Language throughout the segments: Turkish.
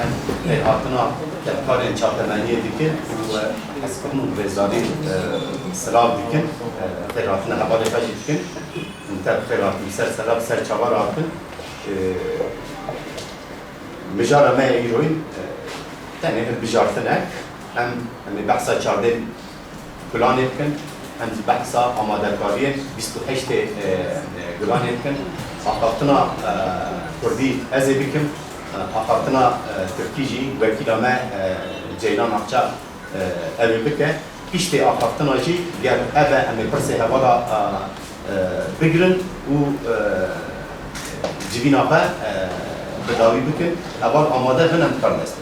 Hem e, hakkına karın çatlanan yedik ve eskonu bezari e, selam dikin e, ferhatına havale kaçırdık. Tab ferhatı ser selam ser çavar atın. Mijara me eğroyun. Tane bir bijartına hem hem bahsa çardı plan etkin. Hem bahsa amadekariye 28 plan etkin. Ahkatına Kurdi ez edikim. Ee, apartına e, Türkiji vekila me e, Ceylan Akça evi bike pişti apartına jî gel eve em pirsê hevala e, bigirin û civîna xwe bidawî bikin heval amade hinin pernest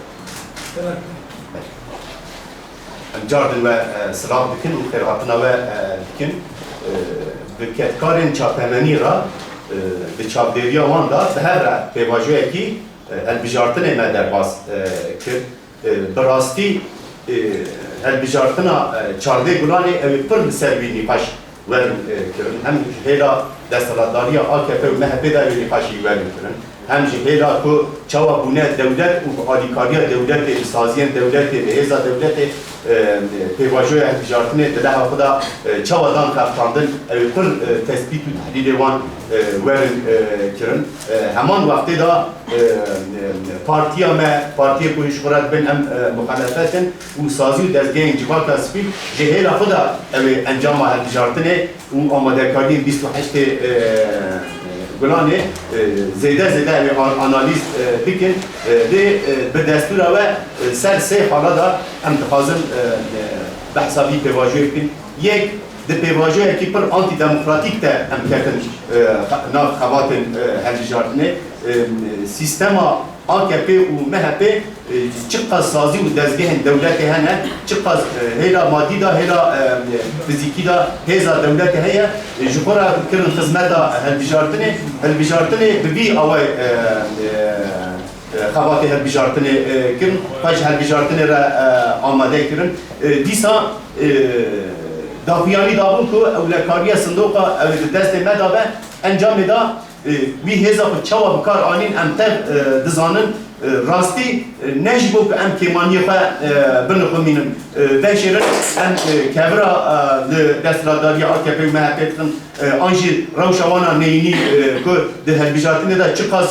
Em cardin ve silav dikin û xêrhatina ve dikin bi ketkarên çapemenî ra bi çavdêriya wan da bi her re pêvajiyekî البجارتن ما در باز کرد براستی البجارتنا چارده گلانی اوی پر سروی نپاش ورن کرن هم هیلا دستالاتداری AKP و MHP دا اوی نپاشی ورن کرن hemşe hela ku çava bune devlet u adikariya devlet saziyen devlet ve heza devlet e, e, pevajoya ticaretine de daha kuda e, çavadan kaftandın kır tespit u tahlili van verin kirin. Hemen vakti da partiya me partiye ku işgurat ben hem muhalefetin u sazi u dezgeyin civar tasfil jehela kuda encama ticaretine u amadekariyin 28 گلانه زیده زیده امی آنالیز بکن ده به دستور و سر سه حالا دا ام تخازن بحثا بی پیواجوی کن یک ده پیواجوی که پر آنتی دموکراتیک ده ام کردن ناف خواتن هلجارتنه سیستما AKP û MHP e, çıkka sazî û dezgehên dewletê hene, çıkka e, hêla madî da hêla e, fizîkî da hêza dewletê heye, ji xwara kirin xizmeta helbijartinê, helbijartinê bi vî awê xebatê helbijartinê kirin, xweş helbijartinê re amade kirin. Dîsa dafiyanî dabûn ku ewlekariya sindoka ew destê me dabe encamê da وی هزا خود چوا بکار آنین ام تر دزانن راستی نجبو که ام کیمانی خو بنخو مینن وشیرن ام کبرا دستلاداری آکپی و محبتن آنجی روشوانا نینی که ده هلبیجاتینه دا چقاز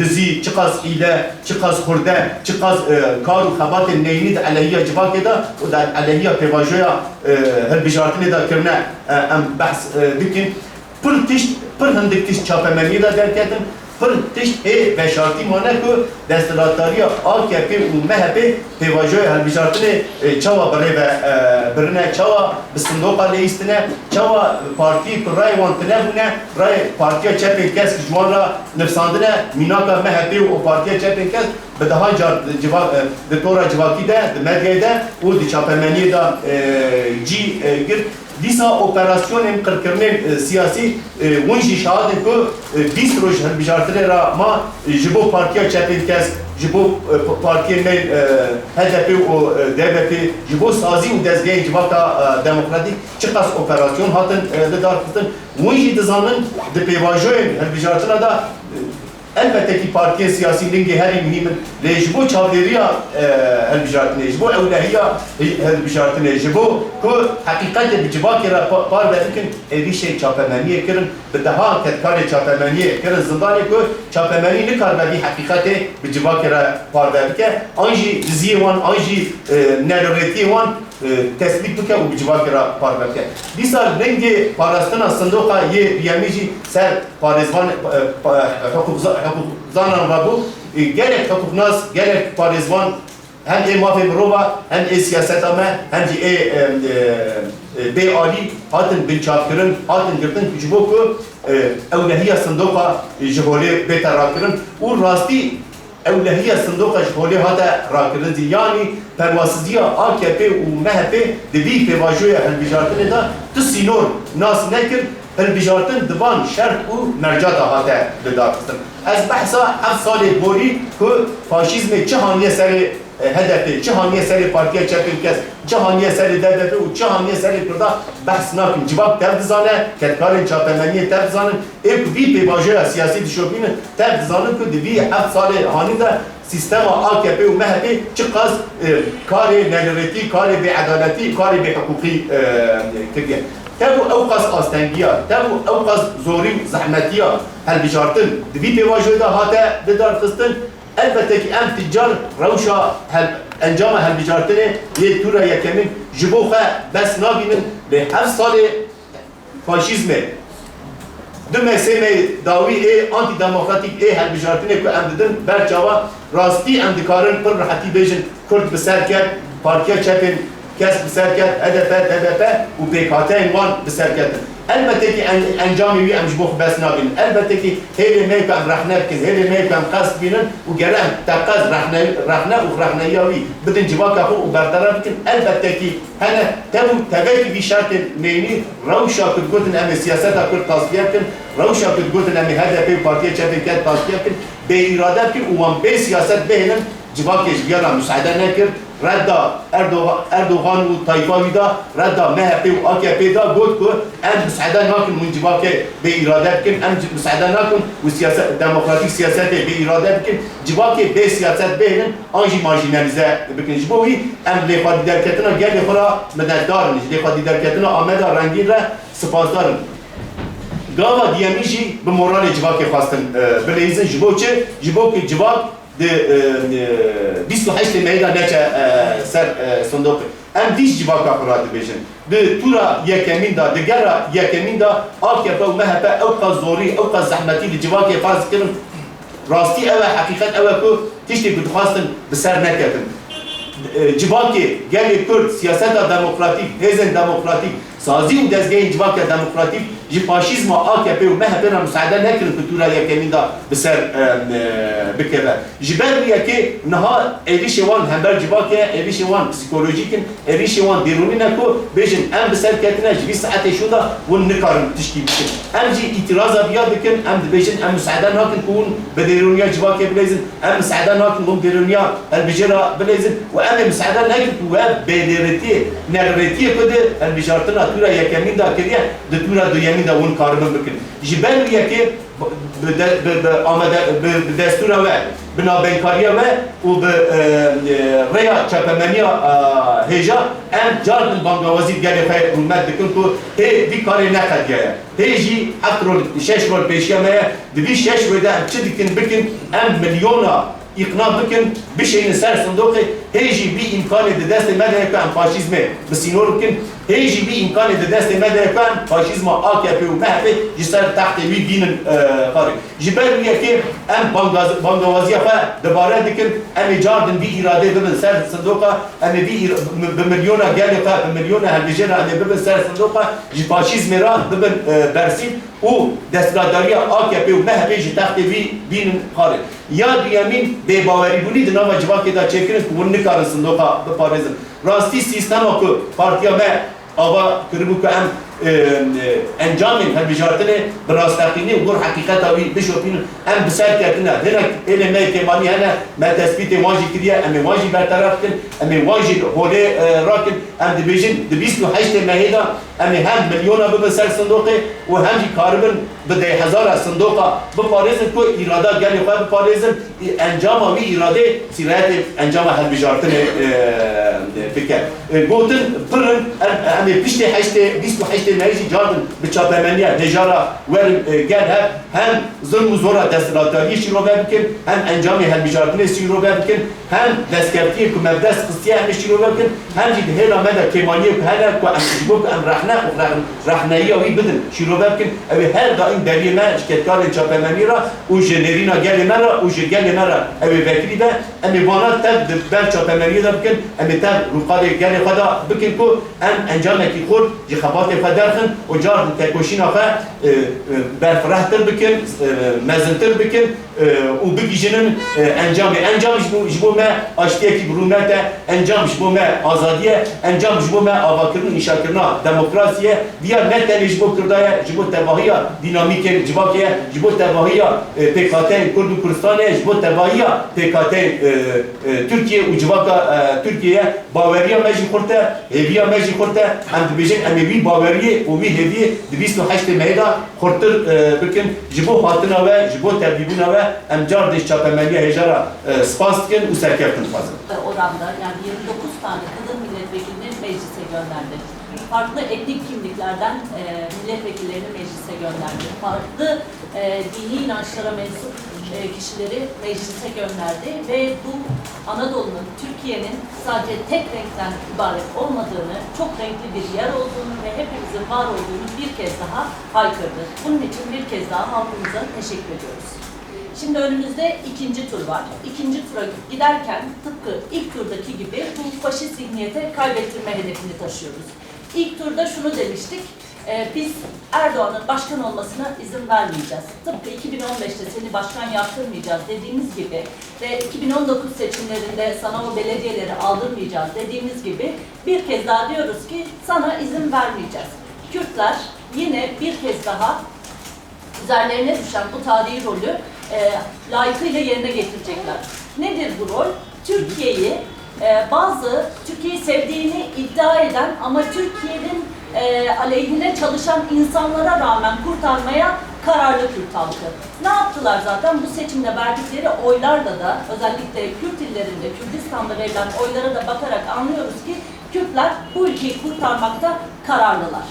دزی چقاز ایله چقاز خورده چقاز کار و خبات نینی دا علیه جواکه دا و دا علیه پیواجویا هلبیجاتینه دا کرنه ام بحث بکن پر تشت پر هندک تشت چاپمنی را در کردن پر تشت ای به شرطی مانه که دستلاتداری AKP و MHP پیواجوی هلبیجارتن چاوا برای برنه چاوا بسندوقا لیستنه چاوا پارتی پر رای وانتنه بونه رای پارتیا چپین کس جوان را نفساندنه میناکا MHP و پارتیا چپین کس به daha cevap doktora cevaki de medyaya da o di çapemeni da ci gir disa operasyonên qirkirinên siyasî hûn jî şahid ku bîst roj hilbijartinê ra ma ji bo partiya çepên kes ji bo partiyên me HDP û DBP ji bo sazî û dezgehên civaka demokratîk çi qas operasyon hatin li dar xistin hûn jî dizanin di pêvajoyên hilbijartina da elbette ki partiye siyasi lingi her mühim lejbo çavderiya helbijartine jbo evlehiya helbijartine jbo ku hakikaten bir civakira par verikin evi şey çapemeniye kirin bir daha ketkare çapemeniye kirin. Zindani ku çapemeni ne kar bir hakikate bir civakira par verike anji wan anji neroreti wan tespit bike u bir civakira par verike disa rengi parastina sandoka ye yamici ser parizvan hukuk zanan ve bu. Gerek hukuknaz gerek parizvan hem e mafya mirova hem e siyaset ama hem de e, e, bey ali hatın bin çapkırın hatın girdin küçübü ku evlehiye sındoka jihole beta rakırın u rasti evlehiye sındıkaş holihada rakirdi yani pervasızlığa AKP u MHP dibi pevajoya helbijartını da tı sinor nas nekir helbijartın divan şert u merca da hata dida kısım. Ez behsa ev salih bori ku faşizmi çihaniye seri هدفی چه هانیه سر پارتیا چپین کس چه هانیه سر دولت و چه هانیه سر کردا بحث نکن جواب تر دزانه کتکارن چاپمنی تر دزانن ایک وی پیواجه سیاسی دشوبین تر دزانن که دوی هفت سال هانی ده سیستما AKP و MHP چه قصد کار نگرتی کار به عدالتی کار به حقوقی کردیه تبو او قص آستنگیا تبو او قص زوری زحمتیا هل بجارتن دبی پیواجوی دا هاته بدار خستن Elbette ki em tüccar revşa encama hembicartinê lê tura yekemin ji bo xwe bes nabînin lê hev salê faşîzmê Du meselê dawî ê antîdemokratik ê hembijartinê ku em didin berçava rastî em dikarin pir rehetî bêjin Kurd bi ser ket, partiya çepên kes bi ser ket, HDP, DDP û PKK. Elbette ki en, encamı bir emcbuh besna bilin. Elbette ki hele meypen rahne kız, hele meypen kas bilin u gerem tekaz rahne, rahne u rahne yavi. Bidin civaka hu u berdarab bikin. Elbette ki hene tebu tebeki bir şartın neyini ravşa kut gudin emi siyaseta kut tasfiye bikin. Ravşa kut gudin emi HDP partiye çevirken tasfiye bikin. Be irade bikin u be siyaset beynin civaka işgiyana müsaade nekir redda Erdoğan Erdoğan u tayfavi da redda MHP u AKP da got ku em müsaade nakin muncibake be irade bikin em müsaade nakin u siyaset demokratik siyasete be irade bikin cibake be siyaset beynin anji marjinalize bikin jibovi em lefa diderketine gel lefara mededdarın lefa diderketine ameda rengiyle sıfazdarın Gava diyemiji bi morale civake fastin e, bileyizin jibo çe jibo ki civak di bîst û heştê meyda neçe ser sindoqê. Em dîş civaka xwe radibêjin. Di tura yekemîn da, di gera yekemîn da AKP û MHP ew qas zorî, ew qas zehmetî di civakê farz kirin. Rastî ew e, heqîqet ew e ku tiştê ku dixwastin bi ser neketin. civakê gelê Kurd, siyaseta demokratîk, hêzên demokratîk, sazî û dezgehên civakê demokratîk ji faşîzma AKP û MHP re müsaade nekirin ku tura yekemîn da bi ser bikeve. Ji ber vî yekê niha êrişê wan hember civakê êrişê wan psikolojîk in êrişê wan dêrûnî ne ku bêjin em bi ser ketine ji vî saetê şû da hûn nikarin tişkî bikin. Em jî îtiraza biya dikin em dibêjin em müsaade nakin ku hûn bi dêrûniya civakê bilêzin em müsaade nakin hûn dêrûniya helbijêra bilêzin û em ê müsaade nekin ku we di tura duyemîn da hûn karibin bikin. Ji ber vî yekê bi destûra we bi nabenkariya we û bi rêya çepemeniya hêja em carin bangawazî gelê xwe hûrmet dikin ku hê vî karê neqediye hê jî heft rol şeş rol pêşiya me ye di vî şeş rê de em çi dikin bikin em milyona ikna bikin ser hê jî vî imkanê di destê me de ku em faşîzmê bi sînor bikin imkanê di destê me de ku em faşîzma AKP xarê ji ber wî yekê em bangavaziya xwe dibare dikin em ê cardin vî îradê bibin ser sindoqa em ê vî bi milyona gelê xwe bi milyona helbijêra em ê bibin ser sindoqa ji faşîzmê ra bibin bersîn û destgirdariya AKP û MHP ji textê wî bînin xarê ya duyemîn bêbawerîbûnî di nava civakê da çêkirin ku hûn nikarin sindoqa biparêzin rastî sîstema ku partiya me ava kiribû ku em encamên helbijartinê bi rastaqînî û gur heqîqeta wî bişopînin em bi ser ketine hinek êlê me kêmanî hene me tespîtê wan jî kiriye em ê wan jî bertaraf bikin em ê wan jî holê rakin em dibêjin di bîst û heştê mehê da em ê hem milyona bibin ser sindoqê û hem jî karibin bi dê hezara sindoqa biparêzin ku îrada gelê xwe biparêzin encama wî îradê sîrayetê encama helbijartinê bike gotin pirin em ê piştê heştê bîst û heştê mehê jî cardin bi çapemeniya hêjara werin gel hev hem zora bikin hem encamê helbijartinê şîrove bikin hem destkeftiyê ku mevdest xistiye em ê şîrove bikin hem jî di hêla me de kêmaniyê ku hene ku em ji bo ku rehneyiya wî bidin şîrove bikin ew ê her daîm deriyê me ji ketkarên çapemenî ra û ji nêrîna gelê me ra û ji gelê me ra ew ê vekirî be em ê vana tev di ber çapemeniyê de bikin em ê tev rûqadê gelê xwe da bikin ku em encamekî xurt ji xebatê xwe derxin û car di tekoşîna xwe berfirehtir bikin û bigîjinin encamê encam ji bo me aştiyekî birûmet e encam ji bo me azadiye encam ji bo me avakirin îşakirina demokrasiye diya ne tenê ji bo Kurdaya ji bo tevahiya dinamîkên civakê ji bo tevahiya pêkateyên Kurd û Kurdistanê ji bo tevahiya pêkateyên Türkiye û civaka Türkiye baweriya me jî xurt e hêviya me jî xurt e em dibêjin em ê wî baweriyê û wî hêviyê di bîst û heştê mehê da xurtir bikin ji bo hatina we ji bo tevdîbûna we em car deş çapemeliye hejara e, spas dikin û serkeftin dixwazin. oranda yani 29 tane kadın milletvekilini meclise gönderdi. Farklı etnik kimliklerden e, milletvekillerini meclise gönderdi. Farklı e, dini inançlara mensup e, kişileri meclise gönderdi ve bu Anadolu'nun, Türkiye'nin sadece tek renkten ibaret olmadığını, çok renkli bir yer olduğunu ve hepimizin var olduğunu bir kez daha haykırdı. Bunun için bir kez daha halkımıza teşekkür ediyoruz. Şimdi önümüzde ikinci tur var. İkinci tura giderken tıpkı ilk turdaki gibi bu faşist zihniyete kaybettirme hedefini taşıyoruz. İlk turda şunu demiştik, e, biz Erdoğan'ın başkan olmasına izin vermeyeceğiz. Tıpkı 2015'te seni başkan yaptırmayacağız dediğimiz gibi ve 2019 seçimlerinde sana o belediyeleri aldırmayacağız dediğimiz gibi bir kez daha diyoruz ki sana izin vermeyeceğiz. Kürtler yine bir kez daha üzerlerine düşen bu tarihi rolü e, layıkıyla yerine getirecekler. Nedir bu rol? Türkiye'yi e, bazı Türkiye'yi sevdiğini iddia eden ama Türkiye'nin e, aleyhine çalışan insanlara rağmen kurtarmaya kararlı Kürt halkı. Ne yaptılar zaten? Bu seçimde verdikleri oylarla da özellikle Kürt illerinde, Kürdistan'da verilen oylara da bakarak anlıyoruz ki Kürtler bu ülkeyi kurtarmakta kararlılar.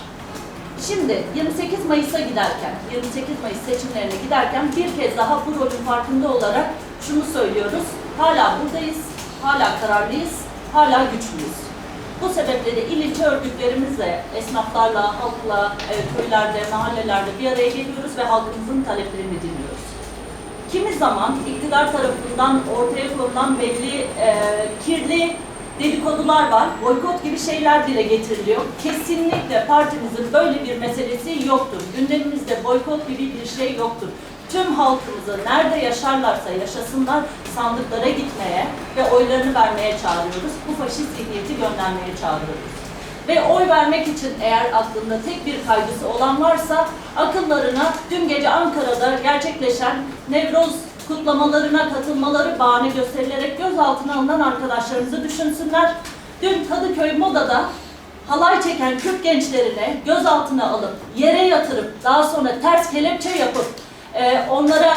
Şimdi 28 Mayıs'a giderken, 28 Mayıs seçimlerine giderken bir kez daha bu rolün farkında olarak şunu söylüyoruz. Hala buradayız, hala kararlıyız, hala güçlüyüz. Bu sebeple de il ilçe örgütlerimizle, esnaflarla, halkla, e, köylerde, mahallelerde bir araya geliyoruz ve halkımızın taleplerini dinliyoruz. Kimi zaman iktidar tarafından ortaya konulan belli e, kirli dedikodular var. Boykot gibi şeyler dile getiriliyor. Kesinlikle partimizin böyle bir meselesi yoktur. Gündemimizde boykot gibi bir şey yoktur. Tüm halkımızı nerede yaşarlarsa yaşasınlar sandıklara gitmeye ve oylarını vermeye çağırıyoruz. Bu faşist zihniyeti göndermeye çağırıyoruz. Ve oy vermek için eğer aklında tek bir kaygısı olan varsa akıllarına dün gece Ankara'da gerçekleşen Nevroz kutlamalarına katılmaları bahane gösterilerek gözaltına alınan arkadaşlarımızı düşünsünler. Dün Kadıköy Moda'da halay çeken Kürt gençlerine gözaltına alıp yere yatırıp daha sonra ters kelepçe yapıp e, onlara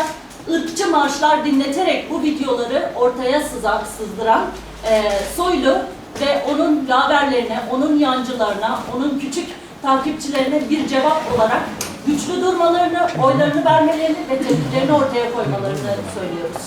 ırkçı marşlar dinleterek bu videoları ortaya sızan, sızdıran e, Soylu ve onun yaverlerine, onun yancılarına, onun küçük takipçilerine bir cevap olarak güçlü durmalarını, oylarını vermelerini ve tepkilerini ortaya koymalarını söylüyoruz.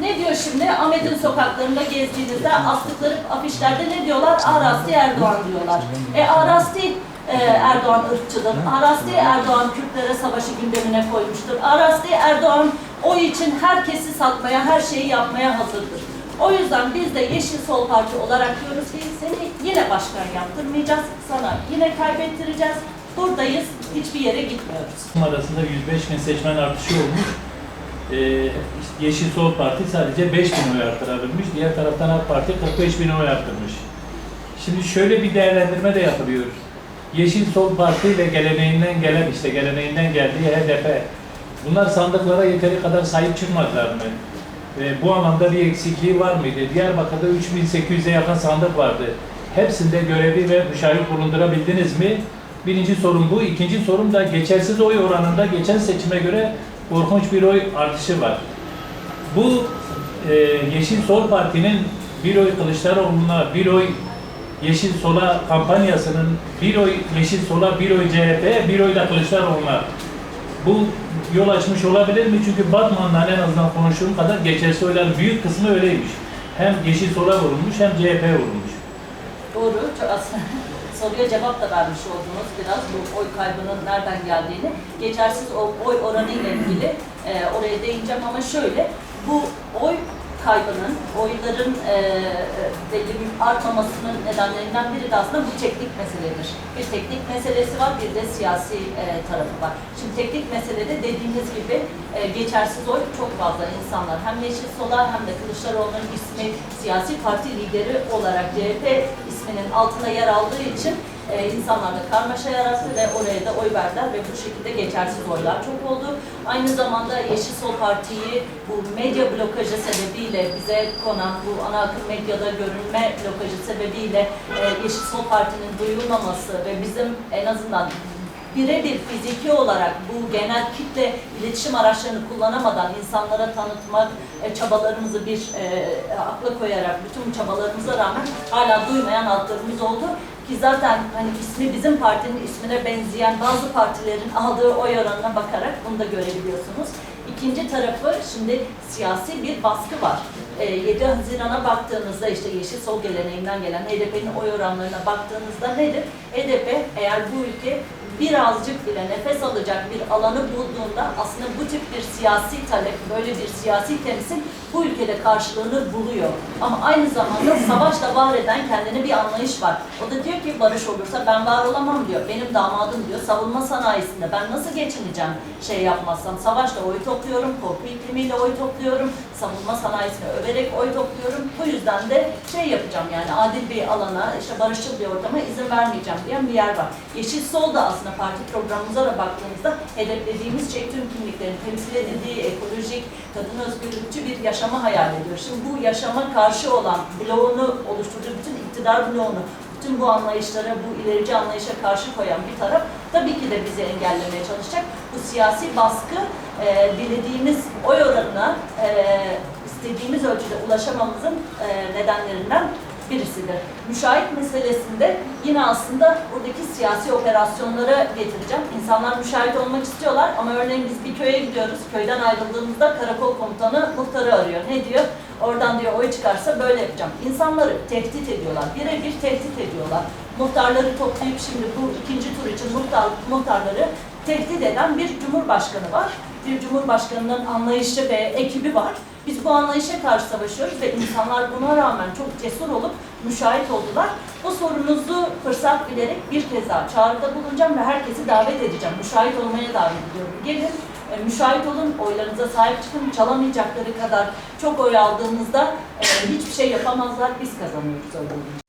Ne diyor şimdi? Ahmet'in sokaklarında gezdiğinizde astıkları afişlerde ne diyorlar? Arasti Erdoğan diyorlar. E Arasti e, Erdoğan ırkçıdır. Arasti Erdoğan Kürtlere savaşı gündemine koymuştur. Arasti Erdoğan o için herkesi satmaya, her şeyi yapmaya hazırdır. O yüzden biz de Yeşil Sol Parti olarak diyoruz ki seni yine başkan yaptırmayacağız, sana yine kaybettireceğiz. Buradayız, hiçbir yere gitmiyoruz. arasında 105 bin seçmen artışı olmuş. Ee, Yeşil Sol Parti sadece 5 bin oy arttırabilmiş. Diğer taraftan AK Parti 45 bin oy arttırmış. Şimdi şöyle bir değerlendirme de yapılıyor. Yeşil Sol Parti ve geleneğinden gelen işte geleneğinden geldiği HDP. Bunlar sandıklara yeteri kadar sahip çıkmadılar mı? Ve bu anlamda bir eksikliği var mıydı? Diyarbakır'da 3800'e yakın sandık vardı. Hepsinde görevi ve müşahit bulundurabildiniz mi? Birinci sorun bu. İkinci sorun da geçersiz oy oranında geçen seçime göre korkunç bir oy artışı var. Bu e, Yeşil Sol Parti'nin bir oy Kılıçdaroğlu'na, bir oy Yeşil Sol'a kampanyasının bir oy Yeşil Sol'a, bir oy CHP'ye, bir oy da Kılıçdaroğlu'na bu yol açmış olabilir mi? Çünkü Batman'dan en azından konuştuğum kadar geçersiz oyların büyük kısmı öyleymiş. Hem Yeşil Sol'a vurulmuş hem CHP'ye vurulmuş. Doğru, çok aslında soruya cevap da vermiş oldunuz biraz bu oy kaybının nereden geldiğini. Geçersiz oy oranı ile ilgili e, oraya değineceğim ama şöyle, bu oy kaybının, oyların e, bir artmamasının nedenlerinden biri de aslında bu teknik meseledir. Bir teknik meselesi var, bir de siyasi e, tarafı var. Şimdi teknik meselede dediğiniz gibi e, geçersiz oy çok fazla insanlar hem Yeşil Sol'a hem de Kılıçdaroğlu'nun ismi siyasi parti lideri olarak CHP isminin altına yer aldığı için e, insanlarda karmaşa yarattı ve oraya da oy verdiler ve bu şekilde geçersiz oylar çok oldu. Aynı zamanda Yeşil Sol Parti'yi bu medya blokajı sebebiyle bize konan bu ana akım medyada görünme blokajı sebebiyle e, Yeşil Sol Parti'nin duyulmaması ve bizim en azından birebir fiziki olarak bu genel kitle iletişim araçlarını kullanamadan insanlara tanıtmak e, çabalarımızı bir e, akla koyarak bütün çabalarımıza rağmen hala duymayan halklarımız oldu. Ki zaten hani ismi bizim partinin ismine benzeyen bazı partilerin aldığı oy oranına bakarak bunu da görebiliyorsunuz. İkinci tarafı şimdi siyasi bir baskı var. E, 7 Haziran'a baktığınızda işte Yeşil Sol geleneğinden gelen HDP'nin oy oranlarına baktığınızda nedir? HDP eğer bu ülke birazcık bile nefes alacak bir alanı bulduğunda aslında bu tip bir siyasi talep, böyle bir siyasi temsil bu ülkede karşılığını buluyor. Ama aynı zamanda savaşla var eden kendine bir anlayış var. O da diyor ki barış olursa ben var olamam diyor. Benim damadım diyor savunma sanayisinde ben nasıl geçineceğim şey yapmazsam. Savaşla oy topluyorum, korku iklimiyle oy topluyorum, savunma sanayisini överek oy topluyorum. Bu yüzden de şey yapacağım yani adil bir alana, işte barışçıl bir ortama izin vermeyeceğim diyen bir yer var. Yeşil Sol da aslında parti programımıza da baktığımızda hedeflediğimiz şey tüm kimliklerin temsil edildiği ekolojik, kadın özgürlükçü bir yaşama hayal ediyor. Şimdi bu yaşama karşı olan bloğunu oluşturduğu bütün iktidar bloğunu, bütün bu anlayışlara, bu ilerici anlayışa karşı koyan bir taraf tabii ki de bizi engellemeye çalışacak. Bu siyasi baskı e, dilediğimiz oy oranına e, istediğimiz ölçüde ulaşamamızın e, nedenlerinden birisidir. Müşahit meselesinde yine aslında buradaki siyasi operasyonlara getireceğim. İnsanlar müşahit olmak istiyorlar ama örneğin biz bir köye gidiyoruz. Köyden ayrıldığımızda karakol komutanı muhtarı arıyor. Ne diyor? Oradan diyor oy çıkarsa böyle yapacağım. İnsanları tehdit ediyorlar. Birebir tehdit ediyorlar. Muhtarları toplayıp şimdi bu ikinci tur için muhtar, muhtarları tehdit eden bir cumhurbaşkanı var. Bir cumhurbaşkanının anlayışı ve ekibi var. Biz bu anlayışa karşı savaşıyoruz ve insanlar buna rağmen çok cesur olup müşahit oldular. Bu sorunuzu fırsat bilerek bir kez daha çağrıda bulunacağım ve herkesi davet edeceğim. Müşahit olmaya davet ediyorum. Gelin e, müşahit olun, oylarınıza sahip çıkın. Çalamayacakları kadar çok oy aldığınızda e, hiçbir şey yapamazlar. Biz kazanıyoruz öyle.